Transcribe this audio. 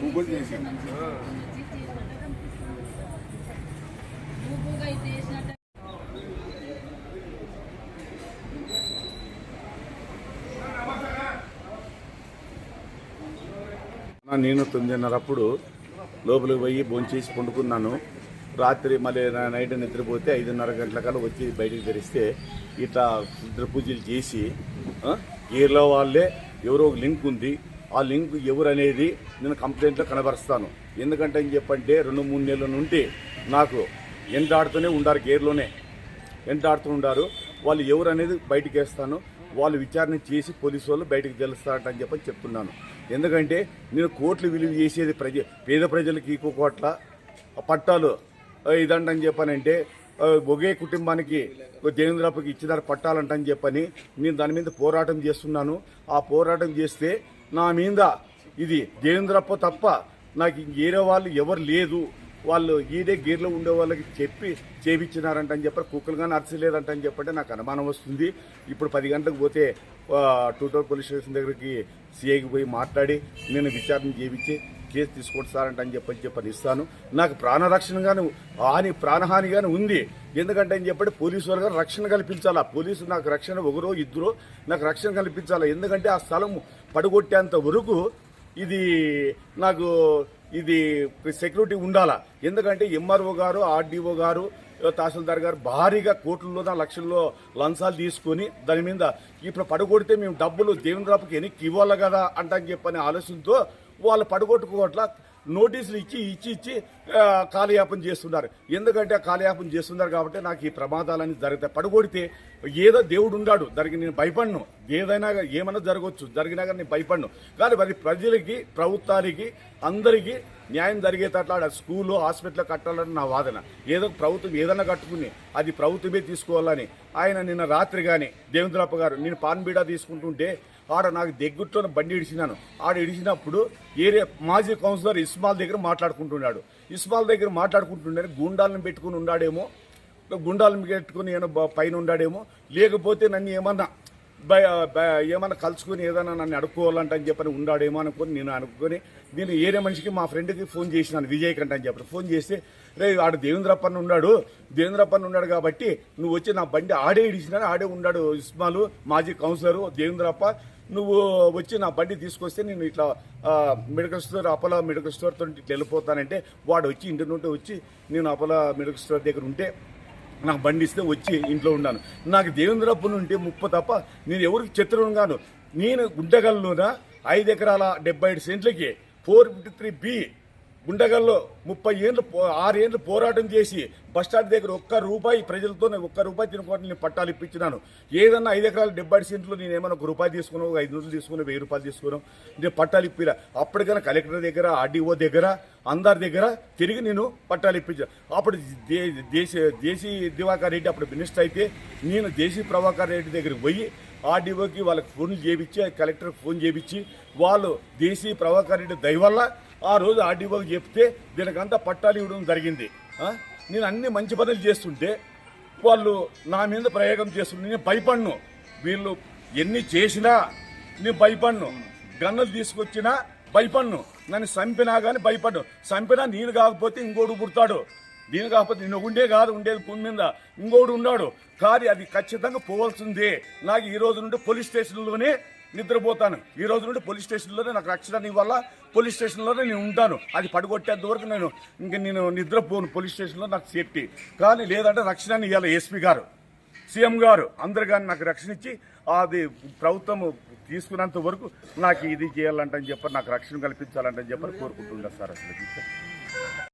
Google చేసి. నా నేను తొమ్మిదిన్నరప్పుడు లోపలికి పోయి భోంచేసి పండుకున్నాను. రాత్రి మళ్ళీ నా నైట్ నిద్రపోతే ఐదున్నర గంటల కల్లా వచ్చి బయటికి తెరిస్తే ఇట్లా రుద్ర పూజలు చేసి గీర్లో వాళ్ళే ఎవరో ఒక లింక్ ఉంది. ఆ లింక్ ఎవరు అనేది నేను కంప్లైంట్లో కనబరుస్తాను. ఎందుకంటే అని చెప్పంటే రెండు మూడు నెలల నుండి నాకు ఎంటాడుతూనే ఉండారు గేర్లోనే. ఆడుతూ ఉండారు? వాళ్ళు ఎవరు అనేది బయటికి వేస్తాను వాళ్ళు విచారణ చేసి పోలీసు వాళ్ళు బయటకు తెలుస్తారట అని చెప్పని చెప్తున్నాను. ఎందుకంటే నేను కోట్లు విలువ చేసేది ప్రజ పేద ప్రజలకి ఇంకో కోట్ల పట్టాలు ఇదంటని చెప్పానంటే ఆ, ఒకే కుటుంబానికి దేవేంద్రప్పకి ఇచ్చినారు పట్టాలంటని చెప్పని నేను దాని మీద పోరాటం చేస్తున్నాను. ఆ పోరాటం చేస్తే నా మీద ఇది దేవేంద్రప్ప తప్ప నాకు ఇంకేరే వాళ్ళు ఎవరు లేదు. వాళ్ళు ఈడే గేర్లో ఉండే వాళ్ళకి చెప్పి చేపించినారంట అని చెప్పి కుక్కలు కానీ అరచలేదంట అని చెప్పంటే నాకు అనుమానం వస్తుంది. ఇప్పుడు పది గంటలకు పోతే టూటోర్ పోలీస్ స్టేషన్ దగ్గరికి సిఐకి పోయి మాట్లాడి నేను విచారణ చేయించి కేసు తీసుకొస్తారంట అని చెప్పని చెప్పని ఇస్తాను. నాకు ప్రాణరక్షణగాను హాని ప్రాణహానిగాను ఉంది. ఎందుకంటే అని చెప్పి పోలీసు వాళ్ళు రక్షణ కల్పించాలా? పోలీసు నాకు రక్షణ ఒకరో ఇద్దరు నాకు రక్షణ కల్పించాలా? ఎందుకంటే ఆ స్థలం పడగొట్టేంత వరకు ఇది నాకు ఇది సెక్యూరిటీ ఉండాలా? ఎందుకంటే ఎంఆర్ఓ గారు ఆర్డీఓ గారు తహసీల్దార్ గారు భారీగా కోట్లలో లక్షల్లో లంచాలు తీసుకొని దాని మీద ఇప్పుడు పడగొడితే మేము డబ్బులు దేవేంద్రబాబుకి వెనక్కి ఇవ్వాలి కదా అంటని చెప్పని ఆలోచనతో వాళ్ళు పడగొట్టుకోవట్ల నోటీసులు ఇచ్చి ఇచ్చి ఇచ్చి కాలయాపన చేస్తున్నారు. ఎందుకంటే ఆ కాలయాపన చేస్తున్నారు కాబట్టి నాకు ఈ ప్రమాదాలన్నీ జరుగుతాయి పడగొడితే ఏదో దేవుడు ఉన్నాడు దానికి నేను భయపడను. ఏదైనా ఏమైనా జరగవచ్చు జరిగినా కానీ నేను భయపడను. కానీ అది ప్రజలకి ప్రభుత్వానికి అందరికీ న్యాయం జరిగేటట్లా ఆడ స్కూలు హాస్పిటల్ కట్టాలని నా వాదన. ఏదో ప్రభుత్వం ఏదైనా కట్టుకుని అది ప్రభుత్వమే తీసుకోవాలని. ఆయన నిన్న రాత్రి కానీ దేవేంద్రప్ప గారు నేను పాన్బీడా తీసుకుంటుంటే ఆడ నాకు దగ్గుట్లో బండి ఇడిచినాను. ఆడ ఇడిచినప్పుడు ఏరియా మాజీ కౌన్సిలర్ ఇస్మాల్ దగ్గర మాట్లాడుకుంటున్నాడు. ఇస్మాల్ దగ్గర మాట్లాడుకుంటున్నాడు గుండాలను పెట్టుకుని ఉన్నాడేమో గుండాలను పెట్టుకుని ఏమో బ- పైన ఉన్నాడేమో లేకపోతే నన్ను ఏమన్నా భయ ఏమన్నా కలుసుకుని ఏదైనా నన్ను అడుక్కోవాలంట అని చెప్పని ఉన్నాడేమో అనుకుని నేను అనుకుని నేను ఏరే మనిషికి మా ఫ్రెండ్కి ఫోన్ చేసినాను విజయ్ కంట అని చెప్పి. ఫోన్ చేస్తే రే ఆడ దేవేంద్రప్పని ఉన్నాడు దేవేంద్రప్పని ఉన్నాడు కాబట్టి నువ్వు వచ్చి నా బండి ఆడే ఇడిచినా ఆడే ఉన్నాడు ఇస్మాలు మాజీ కౌన్సిలరు దేవేంద్రప్ప నువ్వు వచ్చి నా బండి తీసుకొస్తే నేను ఇట్లా మెడికల్ స్టోర్ అపోలో మెడికల్ స్టోర్తో ఇట్లా వెళ్ళిపోతానంటే వాడు వచ్చి ఇంటి నుండి వచ్చి నేను అపోలో మెడికల్ స్టోర్ దగ్గర ఉంటే నాకు బండి ఇస్తే వచ్చి ఇంట్లో ఉన్నాను నాకు దేవేంద్రప్ప నుండి ముప్ప తప్ప నేను ఎవరికి చిత్రంగాను నేను గుంటగల్లోన ఐదు ఎకరాల డెబ్బై ఐదు సెంట్లకి ఫోర్ ఫిఫ్టీ త్రీ బి గుండగల్లో ముప్పై ఏళ్ళు పో- ఆరు పోరాటం చేసి బస్టాండ్ దగ్గర ఒక్క రూపాయి ప్రజలతోనే ఒక్క రూపాయి తినుకోవడం నేను పట్టాలు ఇప్పించినాను. ఏదన్నా ఐదు ఎకరాలు డెబ్బై ఐదు సెంట్లు నేను ఏమైనా ఒక రూపాయి తీసుకున్నాను ఐదు రోజులు తీసుకుని వెయ్యి రూపాయలు తీసుకున్నాను నేను పట్టాలు ఇప్పిలా. అప్పటికైనా కలెక్టర్ దగ్గర ఆర్డీఓ దగ్గర అందరి దగ్గర తిరిగి నేను పట్టాలు ఇప్పించాను అప్పుడు దే- దేశ దేశీ దివాకర్ రెడ్డి అప్పుడు మినిస్టర్ అయితే నేను దేశీ ప్రభాకర్ రెడ్డి దగ్గరికి పోయి ఆర్డీఓకి వాళ్ళకి ఫోన్లు చేయించి కలెక్టర్కి ఫోన్ చేయించి వాళ్ళు దేశీ ప్రభాకర్ రెడ్డి దయ వల్ల ఆ రోజు ఆర్డీఓకి చెప్తే దీనికంతా పట్టాలు ఇవ్వడం జరిగింది. నేను అన్ని మంచి పనులు చేస్తుంటే వాళ్ళు నా మీద ప్రయోగం చేస్తుంటే నేను భయపడ్ను. వీళ్ళు ఎన్ని చేసినా నేను భయపడ్ను. గన్నులు తీసుకొచ్చినా భయపడ్ను. నన్ను చంపినా కానీ భయపడ్ను. చంపినా నేను కాకపోతే ఇంకోడు పుడతాడు. నేను కాకపోతే నేను ఉండే కాదు ఉండేది భూమి మీద. ఇంకోడు ఉన్నాడు. కానీ అది ఖచ్చితంగా పోవాల్సిందే. నాకు ఈ రోజు నుండి పోలీస్ స్టేషన్లోనే నిద్రపోతాను. ఈ రోజు నుండి పోలీస్ స్టేషన్లోనే నాకు రక్షణ ఇవ్వాలా? పోలీస్ స్టేషన్లోనే నేను ఉంటాను. అది పడగొట్టేంత వరకు నేను ఇంక నేను నిద్రపోను పోలీస్ స్టేషన్లో నాకు సేఫ్టీ. కానీ లేదంటే రక్షణ ఇవ్వాలి ఎస్పీ గారు. సీఎం గారు అందరు కానీ నాకు రక్షణ ఇచ్చి అది ప్రభుత్వం తీసుకున్నంత వరకు నాకు ఇది చేయాలంటని చెప్పి నాకు రక్షణ కల్పించాలంటని చెప్పి కోరుకుంటున్నారు సార్ అసలు.